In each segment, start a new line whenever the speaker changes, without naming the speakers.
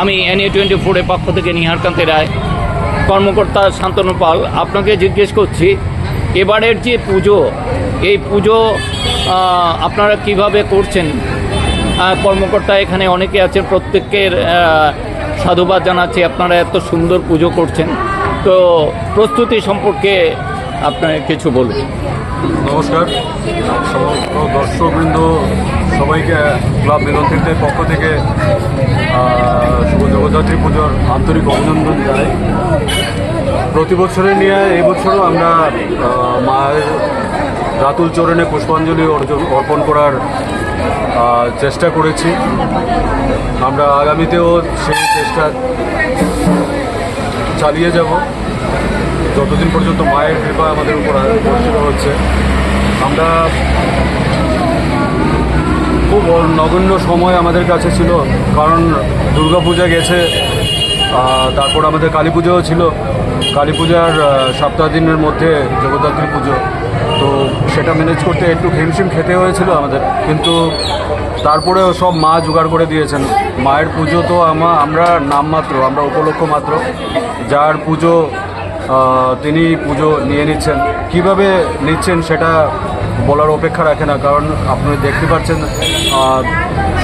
আমি N A twenty ফোরের পক্ষ থেকে নিহারকান্তি রায়, কর্মকর্তা শান্তনু পাল, আপনাকে জিজ্ঞেস করছি, এবারের যে পুজো, এই পুজো আপনারা কীভাবে করছেন? কর্মকর্তা এখানে অনেকে আছেন, প্রত্যেকের সাধুবাদ জানাচ্ছি, আপনারা এত সুন্দর পুজো করছেন। তো প্রস্তুতি সম্পর্কে আপনার কিছু বলুন।
নমস্কার। দর্শকবৃন্দ সবাইকে ক্লাব মিলনতীর্থের পক্ষ থেকে শুভ জগদ্ধাত্রী পুজোর আন্তরিক অভিনন্দন জানাই। প্রতি বছরে নিয়ে বছরও আমরা মায়ের রাতুল চরণে পুষ্পাঞ্জলি অর্জন, অর্পণ করার চেষ্টা করেছি। আমরা আগামীতেও সেই চেষ্টা চালিয়ে যাব। যতদিন পর্যন্ত মায়ের কৃপা আমাদের উপর বর্ষিত হচ্ছে। আমরা খুব নগণ্য সময় আমাদের কাছে ছিল, কারণ দুর্গাপূজা গেছে তারপর আমাদের কালী পুজোও ছিল। কালী পূজার সপ্তাহ দিনের মধ্যে জগদ্ধাত্রী পুজো। তো সেটা ম্যানেজ করতে একটু হিমশিম খেতে হয়েছিল আমাদের, কিন্তু তারপরেও সব মা জোগাড় করে দিয়েছেন। মায়ের পুজো তো আমা, আমরা নামমাত্র, আমরা উপলক্ষ মাত্র। যার পুজো তিনি পুজো নিয়ে নিচ্ছেন। কীভাবে নিচ্ছেন সেটা বলার অপেক্ষা রাখে না কারণ আপনি দেখতে পাচ্ছেন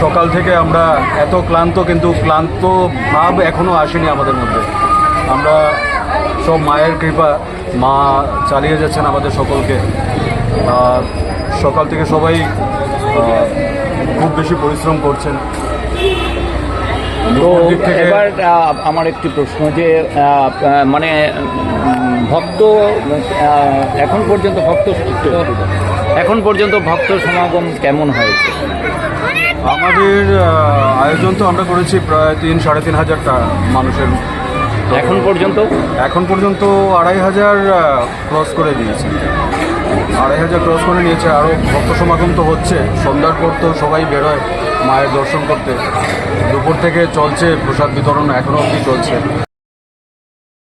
সকাল থেকে আমরা এত ক্লান্ত কিন্তু ক্লান্ত ভাব এখনও আসেনি আমাদের মধ্যে। আমরা সব মায়ের কৃপা মা চালিয়ে যাচ্ছেন আমাদের সকলকে। সকাল থেকে সবাই খুব বেশি পরিশ্রম করছেন।
তো এবার আমার একটি প্রশ্ন যে মানে ভক্ত এখন পর্যন্ত ভক্ত এখন পর্যন্ত ভক্ত সমাগম কেমন হয়েছে?
আমাদের আয়োজন তো আমরা করেছি প্রায় তিন সাড়ে তিন হাজারটা মানুষের।
এখন পর্যন্ত?
এখন পর্যন্ত আড়াই হাজার ক্রস করে দিয়েছে। আড়াই হাজার ক্রস করে নিয়েছে। আরও ভক্ত সমাগম তো হচ্ছে। সন্ধ্যার পর তো সবাই বেরোয় মায়ের দর্শন করতে। দুপুর থেকে চলছে প্রসাদ বিতরণ এখনও অবধি চলছে।